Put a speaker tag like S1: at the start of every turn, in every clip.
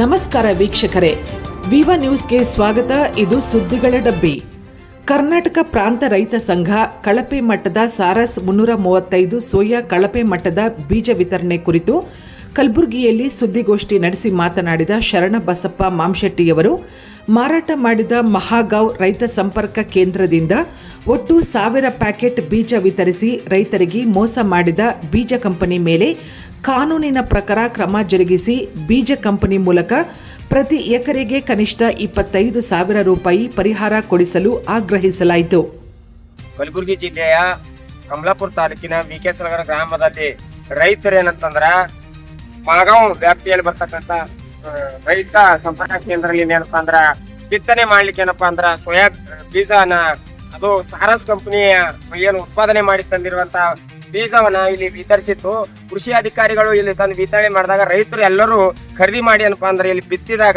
S1: ನಮಸ್ಕಾರ ವೀಕ್ಷಕರೇ. ವಿವ ನ್ಯೂಸ್ಗೆ ಸ್ವಾಗತ. ಇದು ಸುದ್ದಿಗಳ ಡಬ್ಬಿ. ಕರ್ನಾಟಕ ಪ್ರಾಂತ ರೈತ ಸಂಘ ಕಳಪೆ ಮಟ್ಟದ ಸಾರಸ್ ಮುನ್ನೂರ ಮೂವತ್ತೈದು ಸೋಯಾ ಕಳಪೆ ಮಟ್ಟದ ಬೀಜ ವಿತರಣೆ ಕುರಿತು ಕಲಬುರಗಿಯಲ್ಲಿ ಸುದ್ದಿಗೋಷ್ಠಿ ನಡೆಸಿ ಮಾತನಾಡಿದ ಶರಣಬಸಪ್ಪ ಮಾಂಶೆಟ್ಟಿಯವರು ಮಾರಾಟ ಮಾಡಿದ ಮಹಾಗಾವ್ ರೈತ ಸಂಪರ್ಕ ಕೇಂದ್ರದಿಂದ ಒಟ್ಟು ಸಾವಿರ ಪ್ಯಾಕೆಟ್ ಬೀಜ ವಿತರಿಸಿ ರೈತರಿಗೆ ಮೋಸ ಮಾಡಿದ ಬೀಜ ಕಂಪನಿ ಮೇಲೆ ಕಾನೂನಿನ ಪ್ರಕಾರ ಕ್ರಮ ಜರುಗಿಸಿ ಬೀಜ ಕಂಪನಿ ಮೂಲಕ ಪ್ರತಿ ಎಕರೆಗೆ ಕನಿಷ್ಠ ಇಪ್ಪತ್ತೈದು ಸಾವಿರ ರೂಪಾಯಿ ಪರಿಹಾರ ಕೊಡಿಸಲು ಆಗ್ರಹಿಸಲಾಯಿತು.
S2: ಕಲಬುರಗಿ ಜಿಲ್ಲೆಯ ಕಮಲಾಪುರ ತಾಲೂಕಿನ ವಿಕೆಸನಗರ ಗ್ರಾಮದಲ್ಲಿ ರೈತರು ಏನಂತಂದ್ರ ಮಾಗಾಂವ್ ವ್ಯಾಪ್ತಿಯಲ್ಲಿ ಬರ್ತಕ್ಕಂತ ಆ, ರೈತ ಸಂಪರ್ಕ ಕೇಂದ್ರದಲ್ಲಿ ಏನಪ್ಪಾ ಅಂದ್ರ ಬಿತ್ತನೆ ಮಾಡ್ಲಿಕ್ಕೆ ಏನಪ್ಪಾ ಅಂದ್ರ ಸೋಯಾ ಬೀಜನ ಅದು ಸಾರಸ್ ಕಂಪನಿಯ ಏನು ಉತ್ಪಾದನೆ ಮಾಡಿ ತಂದಿರುವಂತ ಬೀಜವನ್ನ ಇಲ್ಲಿ ವಿತರಿಸಿತ್ತು. ಕೃಷಿ ಅಧಿಕಾರಿಗಳು ಇಲ್ಲಿ ತಂದು ವಿತರಣೆ ಮಾಡಿದಾಗ ರೈತರು ಎಲ್ಲರೂ ಖರೀದಿ ಮಾಡಿ ಏನಪ್ಪ ಅಂದ್ರೆ ಇಲ್ಲಿ ಬಿತ್ತಿದಾಗ,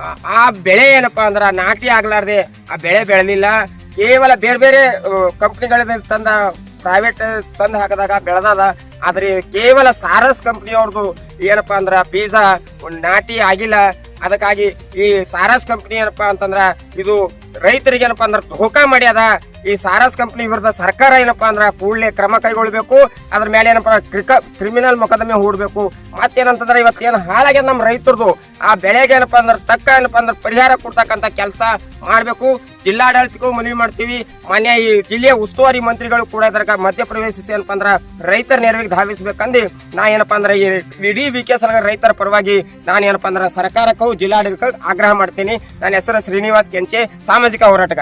S2: ಆ- ಆ ಬೆಳೆ ಏನಪ್ಪಾ ಅಂದ್ರ ನಾಟಿ ಆಗ್ಲಾರ್ದೆ ಆ ಬೆಳೆ ಬೆಳೆದಿಲ್ಲ. ಕೇವಲ ಬೇರೆ ಬೇರೆ ಕಂಪ್ನಿಗಳಿಂದ ತಂದ ಪ್ರೈವೇಟ್ ತಂದು ಹಾಕಿದಾಗ ಬೆಳೆದದ. ಆದ್ರೆ ಕೇವಲ ಸಾರಸ್ ಕಂಪ್ನಿಯವ್ರದ್ದು ಏನಪ್ಪ ಅಂದ್ರ ಒಂದ್ ನಾಟಿ ಆಗಿಲ್ಲ. ಅದಕ್ಕಾಗಿ ಈ ಸಾರಸ್ ಕಂಪ್ನಿ ಏನಪ್ಪಾ ಅಂತಂದ್ರ ಇದು ರೈತರಿಗೆ ಏನಪ್ಪಾ ಅಂದ್ರೆ ಧೋಕಾ ಮಾಡ್ಯದ ಈ ಸಾರಸ್ ಕಂಪ್ನಿ ವಿರುದ್ಧ ಸರ್ಕಾರ ಏನಪ್ಪ ಅಂದ್ರೆ ಕೂಡಲೇ ಕ್ರಮ ಕೈಗೊಳ್ಬೇಕು. ಅದ್ರ ಮೇಲೆ ಏನಪ್ಪಾ ಕ್ರಿಕ ಕ್ರಿಮಿನಲ್ ಮೊಕದ್ದಮೆ ಹೂಡ್ಬೇಕು. ಇವತ್ತು ಏನು ಹಾಳಾಗ್ಯದ ನಮ್ಮ ರೈತರದು. ಆ ಬೆಳೆಗೆ ಏನಪ್ಪ ಅಂದ್ರೆ ತಕ್ಕ ಏನಪ್ಪ ಅಂದ್ರೆ ಪರಿಹಾರ ಕೊಡ್ತಕ್ಕಂಥ ಕೆಲಸ ಮಾಡಬೇಕು. ಜಿಲ್ಲಾಡಳಿತಕ್ಕೂ ಮನವಿ ಮಾಡ್ತೀವಿ. ಮಾನ್ಯ ಈ ಜಿಲ್ಲೆಯ ಉಸ್ತುವಾರಿ ಮಂತ್ರಿಗಳು ಕೂಡ ಇದ್ರಾಗ ಮಧ್ಯಪ್ರವೇಶಿಸಿ ಏನಪ್ಪ ಅಂದ್ರೆ ರೈತರ ನೆರವಿಗೆ ಧಾವಿಸಬೇಕಂದು ನಾ ಏನಪ್ಪ ಅಂದ್ರೆ ಇಡೀ ವಿ ಕೆ ರೈತರ ಪರವಾಗಿ ನಾನು ಏನಪ್ಪ ಅಂದ್ರೆ ಸರ್ಕಾರಕ್ಕೂ ಜಿಲ್ಲಾಡಳಿತಕ್ಕೂ ಆಗ್ರಹ ಮಾಡ್ತೀನಿ. ನನ್ನ ಹೆಸರು ಶ್ರೀನಿವಾಸ್ ಕೆಂಚೆ. माझी कावराट